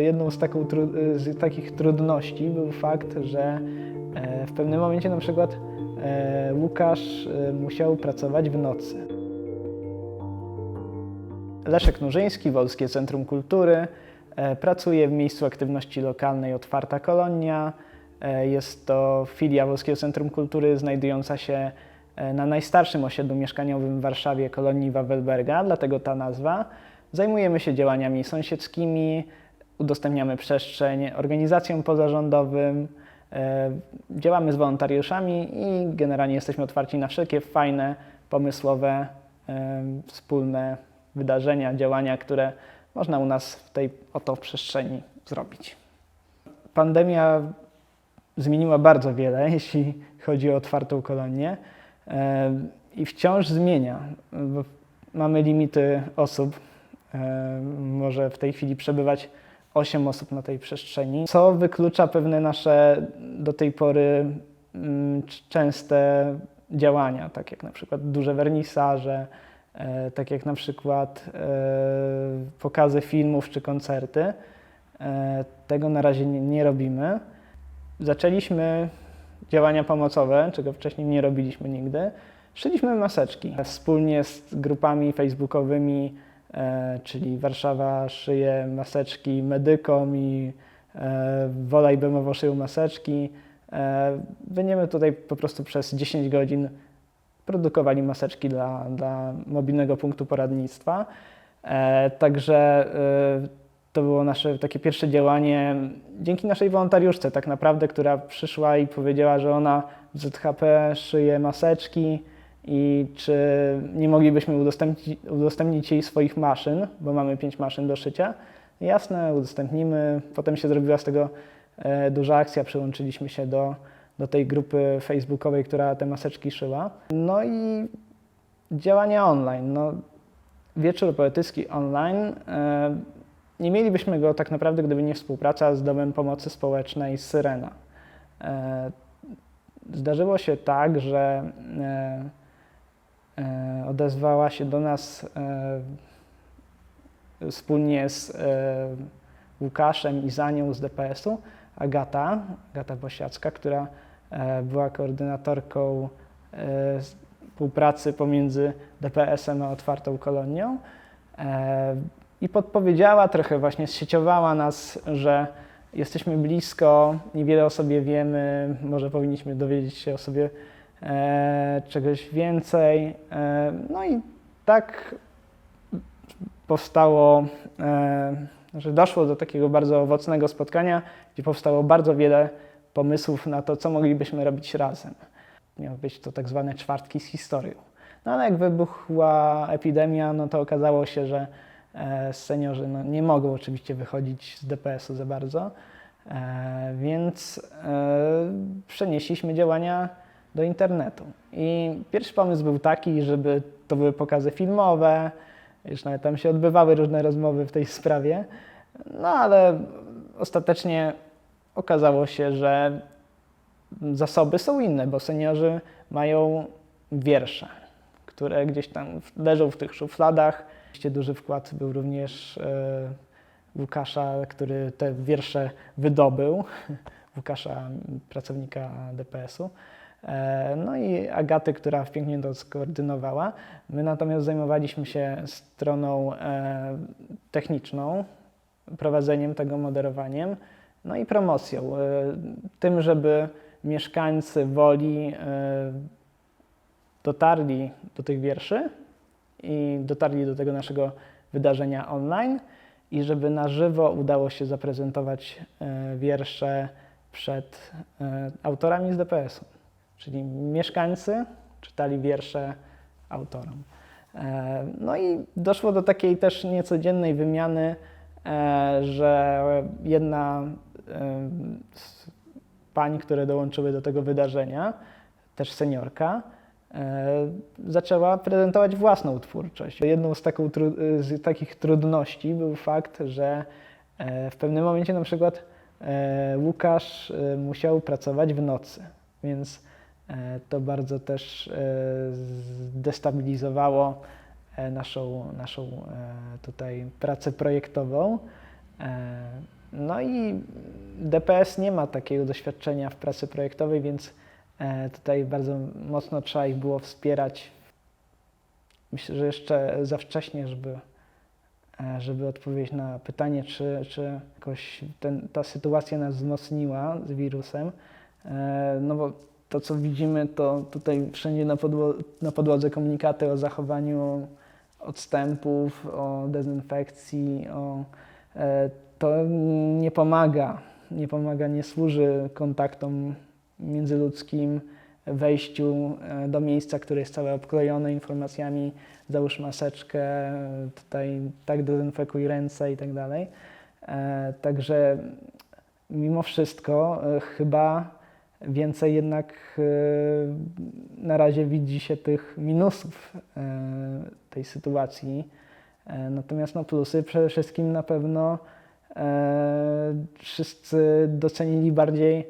Jedną z, taką, z takich trudności był fakt, że e, w pewnym momencie na przykład e, Łukasz e, musiał pracować w nocy. Leszek Nurzyński, Wolskie Centrum Kultury, pracuje w miejscu aktywności lokalnej Otwarta Kolonia. Jest to filia Wolskiego Centrum Kultury znajdująca się na najstarszym osiedlu mieszkaniowym w Warszawie, kolonii Wawelberga, dlatego ta nazwa. Zajmujemy się działaniami sąsiedzkimi, udostępniamy przestrzeń organizacjom pozarządowym, e, działamy z wolontariuszami i generalnie jesteśmy otwarci na wszelkie fajne, pomysłowe, e, wspólne wydarzenia, działania, które można u nas w tej oto przestrzeni zrobić. Pandemia zmieniła bardzo wiele, jeśli chodzi o otwartą kolonię e, i wciąż zmienia. bo Mamy limity osób, może w tej chwili przebywać 8 osób na tej przestrzeni, co wyklucza pewne nasze do tej pory mm, częste działania, tak jak na przykład duże wernisaże, e, tak jak na przykład e, pokazy filmów czy koncerty. E, Tego na razie nie, robimy. Zaczęliśmy działania pomocowe, czego wcześniej nie robiliśmy nigdy. Szyliśmy maseczki wspólnie z grupami facebookowymi, czyli Warszawa szyje maseczki medykom i e, Wola i Bemowo szyją maseczki. E, będziemy tutaj po prostu przez 10 godzin produkowali maseczki dla, dla mobilnego punktu poradnictwa. E, także e, to było nasze takie pierwsze działanie dzięki naszej wolontariuszce tak naprawdę, która przyszła i powiedziała, że ona w ZHP szyje maseczki i czy nie moglibyśmy udostępnić, udostępnić jej swoich maszyn, bo mamy pięć maszyn do szycia. Jasne, udostępnimy. Potem się zrobiła z tego e, duża akcja, przyłączyliśmy się do, do tej grupy facebookowej, która te maseczki szyła. No i działania online. No, wieczór poetycki online. E, nie mielibyśmy go tak naprawdę, gdyby nie współpraca z Domem Pomocy Społecznej Syrena. E, Zdarzyło się tak, że odezwała się do nas e, wspólnie z e, Łukaszem i Zanią z DPS-u Agata, Agata Bosiacka, która e, była koordynatorką e, współpracy pomiędzy DPS-em a otwartą kolonią. E, i podpowiedziała trochę, właśnie zsieciowała nas, że jesteśmy blisko, niewiele o sobie wiemy, może powinniśmy dowiedzieć się o sobie e, czegoś więcej. E, no i tak powstało, e, że doszło do takiego bardzo owocnego spotkania, gdzie powstało bardzo wiele pomysłów na to, co moglibyśmy robić razem. Miały być to tak zwane czwartki z historią. No ale jak wybuchła epidemia, no to okazało się, że e, seniorzy no, nie mogą oczywiście wychodzić z DPS-u za bardzo, e, więc e, przenieśliśmy działania do internetu. I pierwszy pomysł był taki, żeby to były pokazy filmowe, już nawet tam się odbywały różne rozmowy w tej sprawie, no ale ostatecznie okazało się, że zasoby są inne, bo seniorzy mają wiersze, które gdzieś tam leżą w tych szufladach. Oczywiście duży wkład był również e, Łukasza, który te wiersze wydobył, Łukasza, pracownika DPS-u. E, No i Agaty, która pięknie to skoordynowała. My natomiast zajmowaliśmy się stroną e, techniczną, prowadzeniem tego, moderowaniem, no i promocją. e, Tym, żeby mieszkańcy Woli dotarli do tych wierszy i dotarli do tego naszego wydarzenia online i żeby na żywo udało się zaprezentować wiersze przed autorami z DPS-u. Czyli mieszkańcy czytali wiersze autorom. E, No i doszło do takiej też niecodziennej wymiany, e, że jedna e, z pań, które dołączyły do tego wydarzenia, też seniorka, zaczęła prezentować własną twórczość. Jedną z, taką, z takich trudności był fakt, że w pewnym momencie na przykład Łukasz musiał pracować w nocy, więc to bardzo też e, zdestabilizowało e, naszą, naszą e, tutaj pracę projektową. E, No i DPS nie ma takiego doświadczenia w pracy projektowej, więc e, tutaj bardzo mocno trzeba ich było wspierać. Myślę, że jeszcze za wcześnie, żeby, e, żeby odpowiedzieć na pytanie, czy, czy jakoś ten, ta sytuacja nas wzmocniła z wirusem. E, No bo to, co widzimy, to tutaj wszędzie na, podło- na podłodze komunikaty o zachowaniu odstępów, o dezynfekcji, o, e, to nie pomaga. Nie pomaga, nie służy kontaktom międzyludzkim, wejściu e, do miejsca, które jest całe obklejone informacjami, załóż maseczkę, tutaj tak dezynfekuj ręce i tak dalej. E, Także mimo wszystko e, chyba więcej jednak e, na razie widzi się tych minusów e, tej sytuacji. E, Natomiast no plusy przede wszystkim na pewno wszyscy docenili bardziej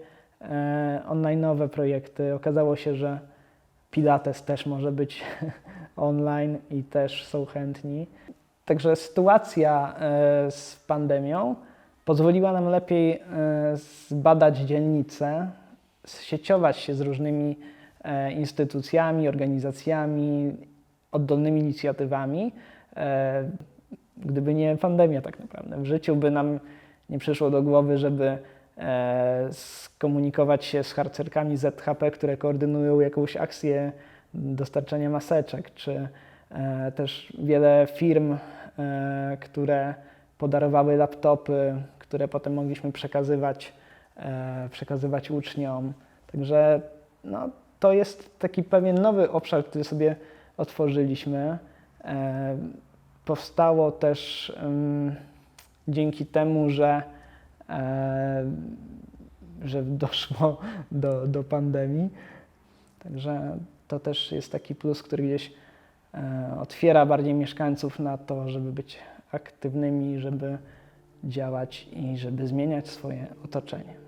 online'owe projekty. Okazało się, że Pilates też może być online i też są chętni. Także sytuacja z pandemią pozwoliła nam lepiej zbadać dzielnicę, sieciować się z różnymi e, instytucjami, organizacjami, oddolnymi inicjatywami. E, Gdyby nie pandemia, tak naprawdę. W życiu by nam nie przyszło do głowy, żeby e, skomunikować się z harcerkami ZHP, które koordynują jakąś akcję dostarczania maseczek, czy też wiele firm, które podarowały laptopy, które potem mogliśmy przekazywać, przekazywać uczniom. Także no, to jest taki pewien nowy obszar, który sobie otworzyliśmy. E, Powstało też dzięki temu, że, e, że doszło do, do pandemii. Także to też jest taki plus, który gdzieś e, otwiera bardziej mieszkańców na to, żeby być aktywnymi, żeby działać i żeby zmieniać swoje otoczenie.